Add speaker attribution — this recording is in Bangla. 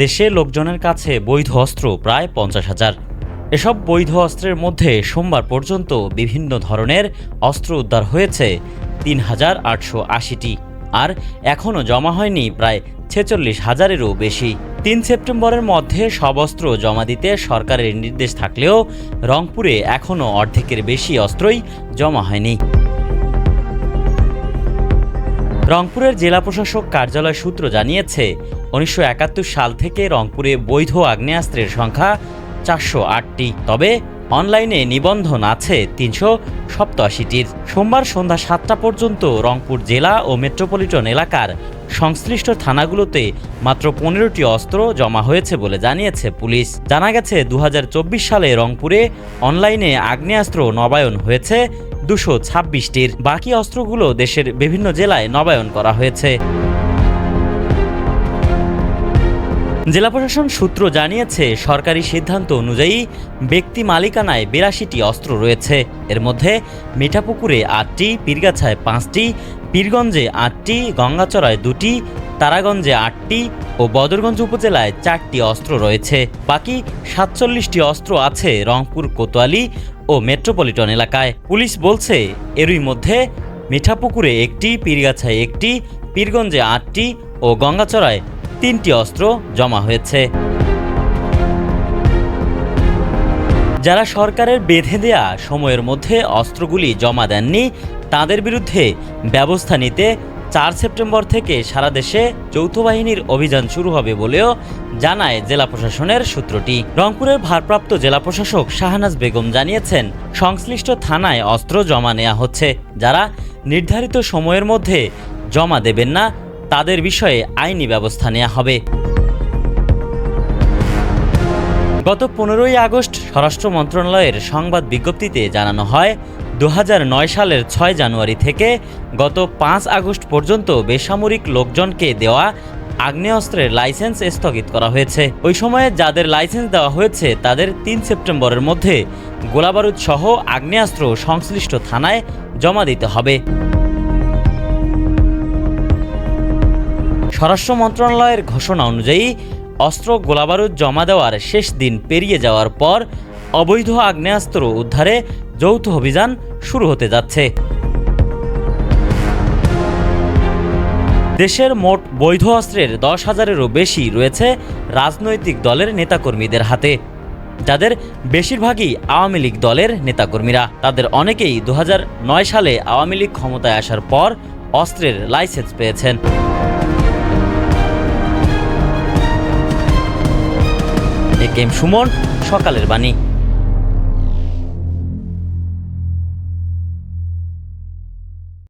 Speaker 1: দেশে লোকজনের কাছে বৈধ অস্ত্র প্রায় পঞ্চাশ হাজার। এসব বৈধ অস্ত্রের মধ্যে সোমবার পর্যন্ত বিভিন্ন ধরনের অস্ত্র উদ্ধার হয়েছে তিন হাজার আটশো আশিটি আর এখনও জমা হয়নি প্রায় ছেচল্লিশ হাজারেরও বেশি। তিন সেপ্টেম্বরের মধ্যে সব অস্ত্র জমা দিতে সরকারের নির্দেশ থাকলেও রংপুরে এখনও অর্ধেকের বেশি অস্ত্রই জমা হয়নি। রংপুরের জেলা প্রশাসক কার্যালয় সূত্র জানিয়েছে, উনিশশো একাত্তর সাল থেকে রংপুরে বৈধ আগ্নেয়াস্ত্রের সংখ্যা চারশো আটটি। তবে অনলাইনে নিবন্ধন আছে তিনশো সপ্তাশিটির। সোমবার সন্ধ্যা সাতটা পর্যন্ত রংপুর জেলা ও মেট্রোপলিটন এলাকার সংশ্লিষ্ট থানাগুলোতে মাত্র পনেরোটি অস্ত্র জমা হয়েছে বলে জানিয়েছে পুলিশ। জানা গেছে দু হাজার চব্বিশ সালে রংপুরে অনলাইনে আগ্নেয়াস্ত্র নবায়ন হয়েছে দুশো ছাব্বিশটির বাকি অস্ত্রগুলো দেশের বিভিন্ন জেলায় নবায়ন করা হয়েছে। জেলা প্রশাসন সূত্র জানিয়েছে, সরকারি সিদ্ধান্ত অনুযায়ী ব্যক্তি মালিকানায় বিরাশিটি অস্ত্র রয়েছে। এর মধ্যে মিঠাপুকুরে আটটি, পীরগাছায় পাঁচটি, পীরগঞ্জে আটটি, গঙ্গাচড়ায় দুটি, তারাগঞ্জে আটটি ও বদরগঞ্জ উপজেলায় চারটি অস্ত্র রয়েছে। বাকি সাতচল্লিশটি অস্ত্র আছে রংপুর কোতোয়ালি ও মেট্রোপলিটন এলাকায়। পুলিশ বলছে, এরই মধ্যে মিঠাপুকুরে একটি, পীরগাছায় একটি, পীরগঞ্জে আটটি ও গঙ্গাচড়ায় তিনটি অস্ত্র জমা হয়েছে। যারা সরকারের বেঁধে দেয়া সময়ের মধ্যে অস্ত্রগুলি জমা দেননি, তাদের বিরুদ্ধে ব্যবস্থা নিতে চার সেপ্টেম্বর থেকে সারা দেশে যৌথ বাহিনীর অভিযান শুরু হবে বলেও জানায় জেলা প্রশাসনের সূত্রটি। রংপুরের ভারপ্রাপ্ত জেলা প্রশাসক শাহনাজ বেগম জানিয়েছেন, সংশ্লিষ্ট থানায় অস্ত্র জমা নেওয়া হচ্ছে। যারা নির্ধারিত সময়ের মধ্যে জমা দেবেন না, তাদের বিষয়ে আইনি ব্যবস্থা নেওয়া হবে। গত পনেরোই আগস্ট স্বরাষ্ট্র মন্ত্রণালয়ের সংবাদ বিজ্ঞপ্তিতে জানানো হয় দু হাজার নয় সালের ছয় জানুয়ারি থেকে গত পাঁচ আগস্ট পর্যন্ত বেসামরিক লোকজনকে দেওয়া আগ্নেয়াস্ত্রের লাইসেন্স স্থগিত করা হয়েছে। ওই সময়ে যাদের লাইসেন্স দেওয়া হয়েছে, তাদের তিন সেপ্টেম্বরের মধ্যে গোলাবারুদ সহ আগ্নেয়াস্ত্র সংশ্লিষ্ট থানায় জমা দিতে হবে। স্বরাষ্ট্র মন্ত্রণালয়ের ঘোষণা অনুযায়ী, অস্ত্র গোলাবারুদ জমা দেওয়ার শেষ দিন পেরিয়ে যাওয়ার পর অবৈধ আগ্নেয়াস্ত্র উদ্ধারে যৌথ অভিযান শুরু হতে যাচ্ছে। দেশের মোট বৈধ অস্ত্রের দশ হাজারেরও বেশি রয়েছে রাজনৈতিক দলের নেতাকর্মীদের হাতে। যাদের বেশিরভাগই আওয়ামী লীগ দলের নেতাকর্মীরা। তাদের অনেকেই দু হাজার নয় সালে আওয়ামী লীগ ক্ষমতায় আসার পর অস্ত্রের লাইসেন্স পেয়েছেন। এ কেম সুমন, সকালের বাণী।